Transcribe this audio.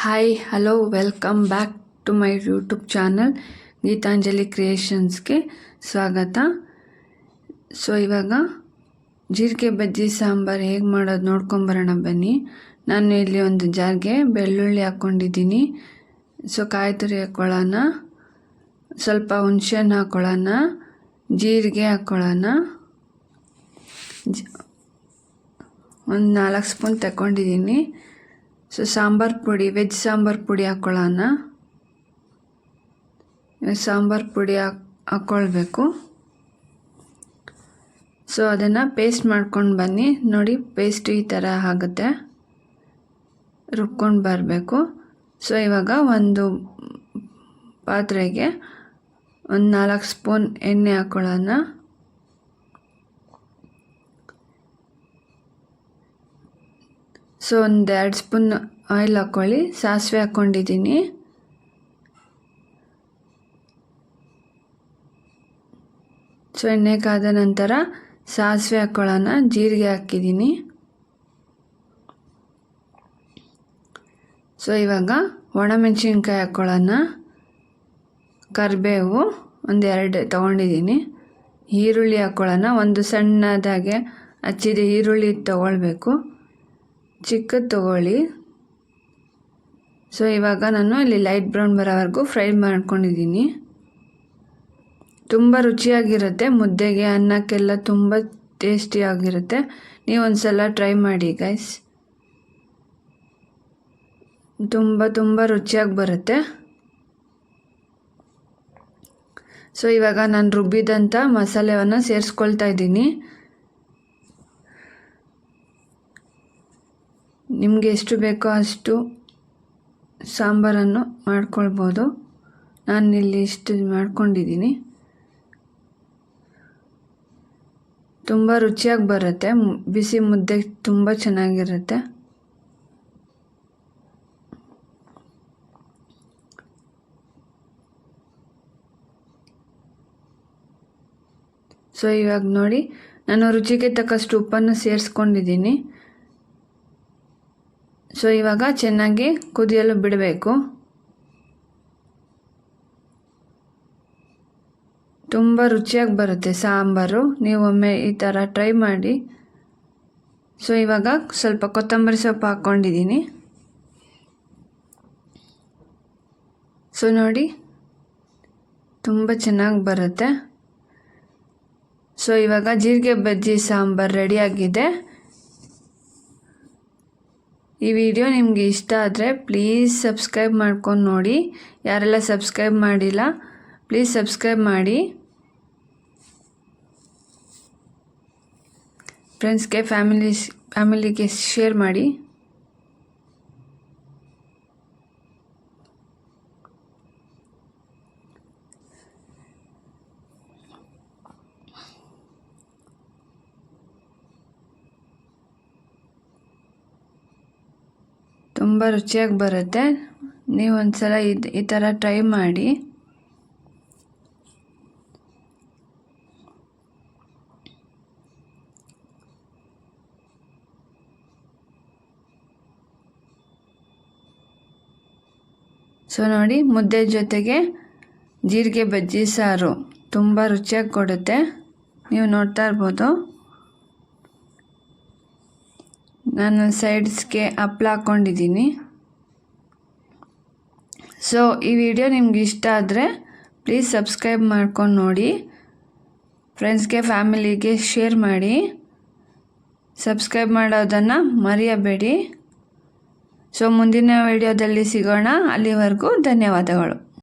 Hi hello welcome back to my YouTube channel Geetanjali ಕ್ರಿಯೇಷನ್ಸ್ಗೆ ಸ್ವಾಗತ so ಇವಾಗ ಜೀರಿಗೆ ಬಜ್ಜಿ ಸಾಂಬಾರು ಹೇಗೆ ಮಾಡೋದು ನೋಡ್ಕೊಂಬರೋಣ ಬನ್ನಿ ನಾನು ಇಲ್ಲಿ ಒಂದು ಜಾರ್ಗೆ ಬೆಳ್ಳುಳ್ಳಿ ಹಾಕ್ಕೊಂಡಿದ್ದೀನಿ ಸೊ ಕಾಯಿ ತುರಿ ಹಾಕ್ಕೊಳ್ಳೋಣ ಸ್ವಲ್ಪ ಹುಣ್ಸೆಹಣ್ಣು ಹಾಕ್ಕೊಳ್ಳೋಣ ಜೀರಿಗೆ ಹಾಕ್ಕೊಳ್ಳೋಣ ಒಂದು ನಾಲ್ಕು ಸ್ಪೂನ್ ತಗೊಂಡಿದ್ದೀನಿ ಸೊ ಸಾಂಬಾರು ಪುಡಿ ವೆಜ್ ಸಾಂಬಾರು ಪುಡಿ ಹಾಕ್ಕೊಳ್ಳೋಣ ಸಾಂಬಾರು ಪುಡಿ ಹಾಕ್ ಹಾಕ್ಕೊಳ್ಬೇಕು ಸೊ ಅದನ್ನು ಪೇಸ್ಟ್ ಮಾಡ್ಕೊಂಡು ಬನ್ನಿ ನೋಡಿ ಪೇಸ್ಟ್ ಈ ಥರ ಆಗುತ್ತೆ. ರುಬ್ಕೊಂಡು ಬರಬೇಕು. ಸೊ ಇವಾಗ ಒಂದು ಪಾತ್ರೆಗೆ ಒಂದು ನಾಲ್ಕು ಸ್ಪೂನ್ ಎಣ್ಣೆ ಹಾಕ್ಕೊಳ್ಳೋಣ ಸೊ ಒಂದು ಎರಡು ಸ್ಪೂನ್ ಆಯಿಲ್ ಹಾಕ್ಕೊಳ್ಳಿ ಸಾಸಿವೆ ಹಾಕ್ಕೊಂಡಿದ್ದೀನಿ ಸೊ ಎಣ್ಣೆ ಕಾದ ನಂತರ ಸಾಸಿವೆ ಹಾಕ್ಕೊಳ್ಳೋಣ ಜೀರಿಗೆ ಹಾಕಿದ್ದೀನಿ. ಸೊ, ಇವಾಗ ಒಣಮೆಣಸಿನ್ಕಾಯಿ ಹಾಕ್ಕೊಳ್ಳೋಣ ಕರಿಬೇವು ಒಂದು ಎರಡು ತೊಗೊಂಡಿದ್ದೀನಿ. ಈರುಳ್ಳಿ ಹಾಕ್ಕೊಳ್ಳೋಣ ಒಂದು ಸಣ್ಣದಾಗೆ ಹಚ್ಚಿದ ಈರುಳ್ಳಿ ತೊಗೊಳ್ಬೇಕು. ಚಿಕ್ಕದು ತೊಗೊಳ್ಳಿ. ಸೊ ಇವಾಗ ನಾನು ಇಲ್ಲಿ ಲೈಟ್ ಬ್ರೌನ್ ಬರೋವರೆಗೂ ಫ್ರೈ ಮಾಡ್ಕೊಂಡಿದ್ದೀನಿ. ತುಂಬ ರುಚಿಯಾಗಿರುತ್ತೆ. ಮುದ್ದೆಗೆ ಅನ್ನಕ್ಕೆಲ್ಲ ತುಂಬ ಟೇಸ್ಟಿಯಾಗಿರುತ್ತೆ ನೀವು ಒಂದು ಸಲ ಟ್ರೈ ಮಾಡಿ ಗೈಸ್ ತುಂಬ ತುಂಬ ರುಚಿಯಾಗಿ ಬರುತ್ತೆ. ಸೊ ಇವಾಗ ನಾನು ರುಬ್ಬಿದಂಥ ಮಸಾಲೆವನ್ನು ಸೇರಿಸ್ಕೊಳ್ತಾ ಇದ್ದೀನಿ. ನಿಮಗೆ ಎಷ್ಟು ಬೇಕೋ ಅಷ್ಟು ಸಾಂಬಾರನ್ನು ಮಾಡ್ಕೊಳ್ಬೋದು. ನಾನು ಇಲ್ಲಿ ಇಷ್ಟು ಮಾಡ್ಕೊಂಡಿದ್ದೀನಿ. ತುಂಬ ರುಚಿಯಾಗಿ ಬರುತ್ತೆ. ಬಿಸಿ ಮುದ್ದೆ ತುಂಬ ಚೆನ್ನಾಗಿರುತ್ತೆ. ಸೊ, ಇವಾಗ ನೋಡಿ, ನಾನು ರುಚಿಗೆ ತಕ್ಕಷ್ಟು ಉಪ್ಪನ್ನು ಸೇರಿಸ್ಕೊಂಡಿದ್ದೀನಿ. ಸೊ ಇವಾಗ ಚೆನ್ನಾಗಿ ಕುದಿಯಲು ಬಿಡಬೇಕು. ತುಂಬ ರುಚಿಯಾಗಿ ಬರುತ್ತೆ ಸಾಂಬಾರು. ನೀವೊಮ್ಮೆ ಈ ಥರ ಟ್ರೈ ಮಾಡಿ. ಸೊ ಇವಾಗ ಸ್ವಲ್ಪ ಕೊತ್ತಂಬರಿ ಸೊಪ್ಪು ಹಾಕ್ಕೊಂಡಿದ್ದೀನಿ ಸೊ ನೋಡಿ. ತುಂಬ ಚೆನ್ನಾಗಿ ಬರುತ್ತೆ. ಸೊ ಇವಾಗ ಜೀರಿಗೆ ಬಜ್ಜಿ ಸಾಂಬಾರು ರೆಡಿಯಾಗಿದೆ ಈ ವಿಡಿಯೋ ನಿಮಗೆ ಇಷ್ಟ ಆದರೆ ಪ್ಲೀಸ್ ಸಬ್ಸ್ಕ್ರೈಬ್ ಮಾಡ್ಕೊಂಡು ನೋಡಿ. ಯಾರೆಲ್ಲ ಸಬ್ಸ್ಕ್ರೈಬ್ ಮಾಡಿಲ್ಲ ಪ್ಲೀಸ್ ಸಬ್ಸ್ಕ್ರೈಬ್ ಮಾಡಿ. ಫ್ರೆಂಡ್ಸ್ಗೆ ಫ್ಯಾಮಿಲಿ ಫ್ಯಾಮಿಲಿಗೆ ಶೇರ್ ಮಾಡಿ. ತುಂಬ ರುಚಿಯಾಗಿ ಬರುತ್ತೆ. ನೀವು ಒಂದು ಸಲ ಇದು ಈ ಥರ ಟ್ರೈ ಮಾಡಿ. ಸೊ ನೋಡಿ, ಮುದ್ದೆ ಜೊತೆಗೆ ಜೀರಿಗೆ ಬಜ್ಜಿ ಸಾರು ತುಂಬ ರುಚಿಯಾಗಿ ಕೊಡುತ್ತೆ. ನೀವು ನೋಡ್ತಾ ಇರ್ಬೋದು. ನಾನು ಸೈಡ್ಸ್ಗೆ ಹಪ್ಳ ಹಾಕ್ಕೊಂಡಿದ್ದೀನಿ ಸೊ ಈ ವಿಡಿಯೋ ನಿಮ್ಗೆ ಇಷ್ಟ ಆದರೆ ಪ್ಲೀಸ್ ಸಬ್ಸ್ಕ್ರೈಬ್ ಮಾಡ್ಕೊಂಡು ನೋಡಿ. ಫ್ರೆಂಡ್ಸ್ಗೆ ಫ್ಯಾಮಿಲಿಗೆ ಶೇರ್ ಮಾಡಿ. ಸಬ್ಸ್ಕ್ರೈಬ್ ಮಾಡೋದನ್ನು ಮರೆಯಬೇಡಿ. ಸೊ ಮುಂದಿನ ವಿಡಿಯೋದಲ್ಲಿ ಸಿಗೋಣ. ಅಲ್ಲಿವರೆಗೂ ಧನ್ಯವಾದಗಳು.